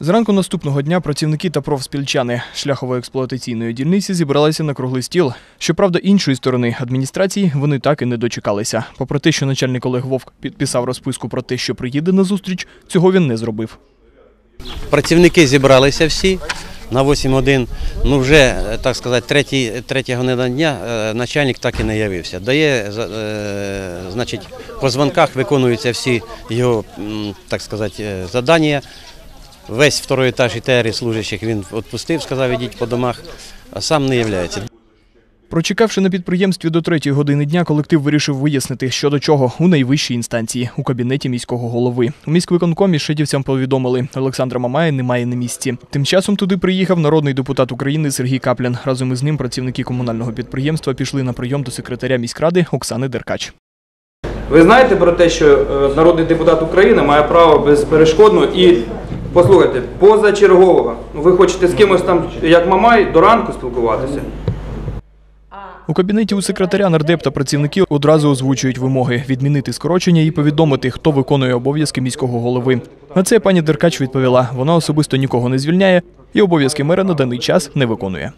Зранку наступного дня працівники та профспільчани шляхово-експлуатаційної дільниці зібралися на круглий стіл. Щоправда, іншої сторони адміністрації вони так і не дочекалися. Попри те, що начальник Олег Вовк підписав розписку про те, що приїде на зустріч, цього він не зробив. Працівники зібралися всі на 8 годин. Ну вже, так сказати, третій, третя година дня е, начальник так і не явився. Дає, е, значить, по дзвонках виконуються всі його, так сказати, е, завдання. Весь второй етаж ІТР служащих він відпустив, сказав, ідіть по домах, а сам не являється. Прочекавши на підприємстві до третьої години дня, колектив вирішив вияснити, що до чого у найвищій інстанції у кабінеті міського голови. У міськвиконкомі шедівцям повідомили, Олександра Мамая немає на місці. Тим часом туди приїхав народний депутат України Сергій Каплін. Разом із ним працівники комунального підприємства пішли на прийом до секретаря міськради Оксани Деркач. Ви знаєте про те, що е, народний депутат України має право безперешкодно і послухайте, позачергового. Ну, Ви хочете з кимось там, як Мамай, до ранку спілкуватися? У кабінеті у секретаря нардеп та працівники одразу озвучують вимоги відмінити скорочення і повідомити, хто виконує обов'язки міського голови. На це пані Деркач відповіла: вона особисто нікого не звільняє і обов'язки мера на даний час не виконує.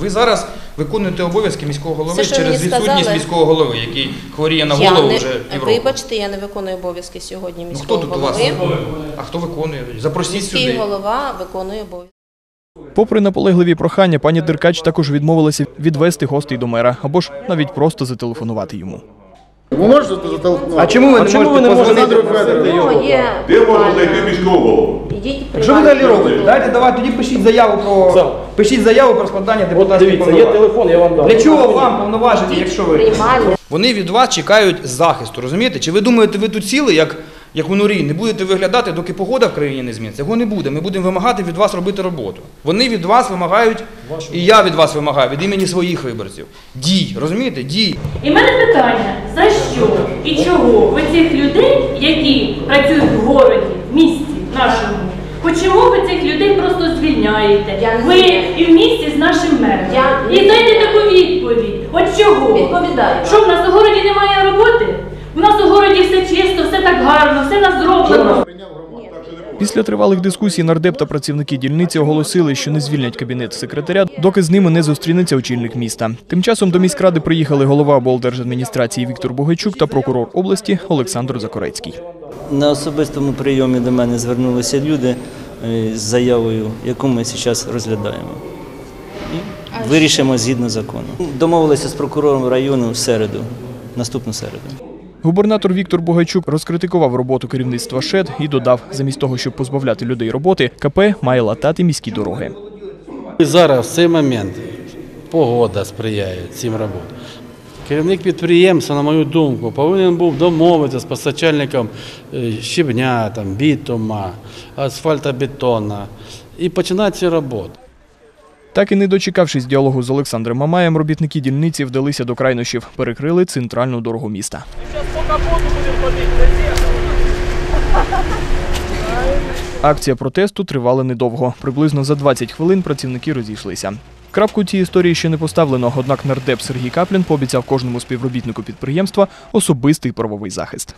Ви зараз виконуєте обов'язки міського голови Все, через відсутність міського голови, який хворіє на Я голову не, вже півроку. вибачте, я не виконую обов'язки сьогодні Ну міського хто тут у вас? А хто виконує? Запросіть Міський сюди. голова виконує обов'язки. Попри наполегливі прохання, пані Деркач також відмовилася відвести гостей до мера або ж навіть просто зателефонувати йому. Ви можете зателефонувати? А чому ви не чому можете ви не можете позвонити? Ну, є Де можна знайти міського голову? Ідіть Що ви далі робите? Дайте давай тоді пишіть заяву про пишіть заяву про складання депутатських повноважень. телефон, я вам дам. Для чого вам повноваження, якщо ви Приймальне. вони від вас чекають захисту, розумієте? Чи ви думаєте, ви тут сіли, як, як у норі, не будете виглядати, доки погода в країні не зміниться? Його не буде. Ми будемо вимагати від вас робити роботу. Вони від вас вимагають, і я від вас вимагаю від імені своїх виборців. Дій, розумієте? Дій. І мене питання, за що і чого ви цих людей, які працюють в городі, в місті нашому, чому ви цих людей просто звільняєте? Я Ви і в місті з нашим мером. Я І дайте таку відповідь. От чого? Відповідаю. Що в нас у городі немає роботи? У нас у городі все чисто, все Після тривалих дискусій нардеп та працівники дільниці оголосили, що не звільнять кабінет секретаря, доки з ними не зустрінеться очільник міста. Тим часом до міськради приїхали голова облдержадміністрації Віктор Богайчук та прокурор області Олександр Закорецький. На особистому прийомі до мене звернулися люди е, з заявою, яку ми зараз розглядаємо. І вирішимо згідно закону. Домовилися з прокурором району в середу, наступну середу. Губернатор Віктор Богайчук розкритикував роботу керівництва ШЕД і додав, замість того, щоб позбавляти людей роботи, КП має латати міські дороги. І зараз в цей момент погода сприяє цим роботам. Керівник підприємства, на мою думку, повинен був домовитися з постачальником е, щебня, там, бітума, асфальтобетона і починати ці роботи. Так і не дочекавшись діалогу з Олександром Мамаєм, робітники дільниці вдалися до крайнощів, перекрили центральну дорогу міста. Акція протесту тривала недовго. Приблизно за 20 хвилин працівники розійшлися. Крапку цій історії ще не поставлено, однак нардеп Сергій Каплін пообіцяв кожному співробітнику підприємства особистий правовий захист.